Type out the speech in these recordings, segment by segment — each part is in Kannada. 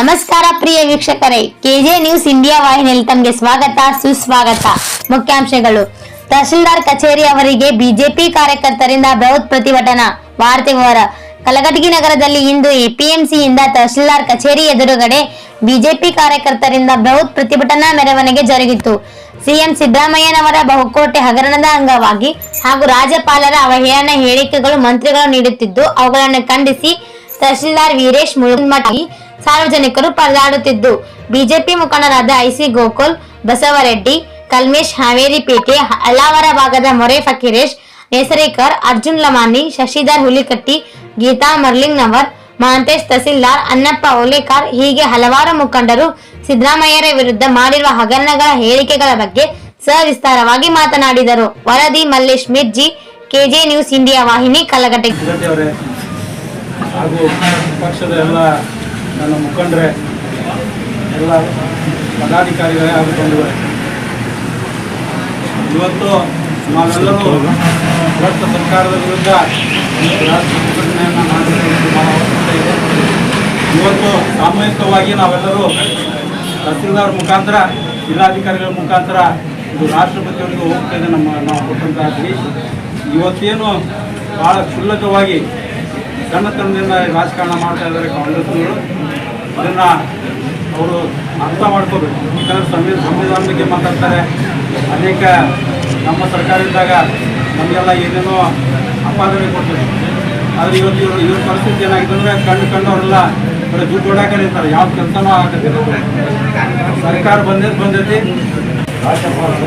ನಮಸ್ಕಾರ ಪ್ರಿಯ ವೀಕ್ಷಕರೇ. ಕೆಜೆ ನ್ಯೂಸ್ ಇಂಡಿಯಾ ವಾಹಿನಿಯಲ್ಲಿ ತಮಗೆ ಸ್ವಾಗತ, ಸುಸ್ವಾಗತ. ಮುಖ್ಯಾಂಶಗಳು. ತಹಶೀಲ್ದಾರ್ ಕಚೇರಿ ಅವರಿಗೆ ಬಿಜೆಪಿ ಕಾರ್ಯಕರ್ತರಿಂದ ಬೃಹತ್ ಪ್ರತಿಭಟನಾ ವಾರ್ತೆ ವಿವರ. ಕಲಘಟಗಿ ನಗರದಲ್ಲಿ ಇಂದು ಎಪಿಎಂಸಿಯಿಂದ ತಹಶೀಲ್ದಾರ್ ಕಚೇರಿ ಎದುರುಗಡೆ ಬಿಜೆಪಿ ಕಾರ್ಯಕರ್ತರಿಂದ ಬೃಹತ್ ಪ್ರತಿಭಟನಾ ಮೆರವಣಿಗೆ ಜರುಗಿತು. ಸಿಎಂ ಸಿದ್ದರಾಮಯ್ಯನವರ ಬಹುಕೋಟೆ ಹಗರಣದ ಅಂಗವಾಗಿ ಹಾಗೂ ರಾಜ್ಯಪಾಲರ ಅವಹೇಳನ ಹೇಳಿಕೆಗಳು ಮಂತ್ರಿಗಳು ನೀಡುತ್ತಿದ್ದು, ಅವುಗಳನ್ನು ಖಂಡಿಸಿ ತಹಶೀಲ್ದಾರ್ ವೀರೇಶ್ ಮುಳುಮಠಿ ಸಾರ್ವಜನಿಕರು ಪರದಾಡುತ್ತಿದ್ದು. ಬಿಜೆಪಿ ಮುಖಂಡರಾದ ಐಸಿ ಗೋಕುಲ್, ಬಸವರೆಡ್ಡಿ, ಕಲ್ಮೇಶ್ ಹಾವೇರಿಪೇಟೆ ಅಳ್ಳಾವರ ಭಾಗದ ಮೊರೆ ಫಕೀರೇಶ್, ನೇಸರೇಕರ್, ಅರ್ಜುನ್ ಲಮಾನಿ, ಶಶಿಧರ್ ಹುಲಿಕಟ್ಟಿ, ಗೀತಾ ಮರ್ಲಿಂಗ್ನವರ್ ಮಹಂತೇಶ್ ತಹಸೀಲ್ದಾರ್ ಅನ್ನಪ್ಪ ಓಲೇಕಾರ್ ಹೀಗೆ ಹಲವಾರು ಮುಖಂಡರು ಸಿದ್ದರಾಮಯ್ಯರ ವಿರುದ್ಧ ಮಾಡಿರುವ ಹಗರಣಗಳ ಹೇಳಿಕೆಗಳ ಬಗ್ಗೆ ಸವಿಸ್ತಾರವಾಗಿ ಮಾತನಾಡಿದರು. ವರದಿ Mallesh, Mirji, KJ news India ವಾಹಿನಿ ಕಲಘಟಗಿ ನನ್ನ ಮುಖಂಡರೇ, ಎಲ್ಲ ಪದಾಧಿಕಾರಿಗಳೇ ಹಾಗೂ ಇವತ್ತು ನಾವೆಲ್ಲರೂ ಭ್ರಷ್ಟ ಸರ್ಕಾರದ ವಿರುದ್ಧ ರಾಷ್ಟ್ರ ಪ್ರತಿಭಟನೆಯನ್ನು ಮಾಡಬೇಕು ಇವತ್ತು ಸಾಮೂಹಿಕವಾಗಿ ನಾವೆಲ್ಲರೂ ತಹಸೀಲ್ದಾರ್ ಮುಖಾಂತರ, ಜಿಲ್ಲಾಧಿಕಾರಿಗಳ ಮುಖಾಂತರ ಇದು ರಾಷ್ಟ್ರಪತಿಯವರಿಗೆ ಹೋಗ್ತೇನೆ ನಮ್ಮ ನಾವು ಕೊಟ್ಟಂತಹ ಅರ್ಜಿ. ಇವತ್ತೇನು ಭಾಳ ಕ್ಷುಲ್ಲಕವಾಗಿ ಸಣ್ಣತನದಿಂದ ರಾಜಕಾರಣ ಮಾಡ್ತಾ ಇದ್ದಾರೆ ಕಾಂಗ್ರೆಸ್ನವರು. ಅದನ್ನು ಅವರು ಅರ್ಥ ಮಾಡ್ಕೋಬೇಕು. ಯಾಕಂದರೆ ಸಂವಿಧಾನ ಸಂವಿಧಾನ ಬಗ್ಗೆ ಮಾತಾಡ್ತಾರೆ. ಅನೇಕ ನಮ್ಮ ಸರ್ಕಾರ ಇದ್ದಾಗ ನಮಗೆಲ್ಲ ಏನೇನೋ ಅಪಾದನೆ ಕೊಡ್ತೀವಿ ಆದರೆ ಇವತ್ತು ಇವರು, ಇವ್ರ ಪರಿಸ್ಥಿತಿ ಏನಾಗಿದೆ ಅಂದರೆ ಕಣ್ಣು ಕಂಡವರೆಲ್ಲ ಬರೀ ದುಡ್ಡು ಹೊಡ್ಯಾಕ ಇರ್ತಾರೆ. ಯಾವ ಕೆಲಸನೂ ಆಗತ್ತಿಲ್ಲ ಸರ್ಕಾರ ಬಂದಿದ್ದು ಬಂದೈತಿ. ರಾಜ್ಯಪಾಲರು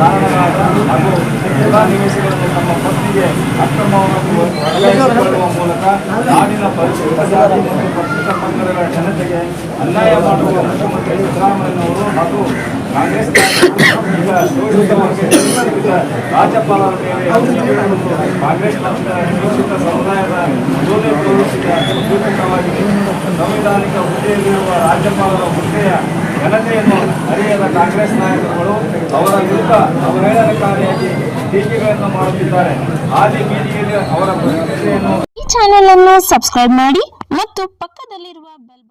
ಮಾನ್ಯ ಹಾಗೂ ಎಲ್ಲ ನಿವೇಶಗಳನ್ನು ತಮ್ಮ ಪತ್ನಿಗೆ ಅಕ್ರಮವನ್ನು ವರ್ಗಾಯಿಸಿಕೊಳ್ಳುವ ಮೂಲಕ ನಾಡಿನ ಪರಿಸ್ಥಿತಿ ಮತ್ತು ಪಕ್ಷದ ಪಂಗಡಗಳ ಜನತೆಗೆ ಅನ್ಯಾಯ ಮಾಡುವ ಮುಖ್ಯಮಂತ್ರಿ ಸಿದ್ದರಾಮಯ್ಯನವರು ಹಾಗೂ ಕಾಂಗ್ರೆಸ್ ರಾಜ್ಯಪಾಲರ ಮೇಲೆ ಕಾಂಗ್ರೆಸ್ ಪಕ್ಷದ ಶೋಷಿತ ಸಮುದಾಯದ ಜೋಲೆ ತೋರಿಸಿದ ಸೂಚಕವಾಗಿದೆ ಸಂವಿಧಾನಿಕ ಹುದ್ದೆಯಲ್ಲಿರುವ ರಾಜ್ಯಪಾಲರ ಹುದ್ದೆಯ ಘನತೆಯನ್ನು ಅರಿಯದ ಕಾಂಗ್ರೆಸ್ ನಾಯಕರುಗಳು ಅವರ ವಿರುದ್ಧ ಅವಹೇಳನಕಾರಿಯಾಗಿ ಟೀಕೆಗಳನ್ನು ಮಾಡುತ್ತಿದ್ದಾರೆ. ಆದಿ ಬೀದಿಯಲ್ಲಿ ಅವರ ಪ್ರತಿಕ್ರಿಯೆಯನ್ನು ಈ ಚಾನೆಲ್ ಅನ್ನು ಸಬ್ಸ್ಕ್ರೈಬ್ ಮಾಡಿ ಮತ್ತು ಪಕ್ಕದಲ್ಲಿರುವ ಬೆಲ್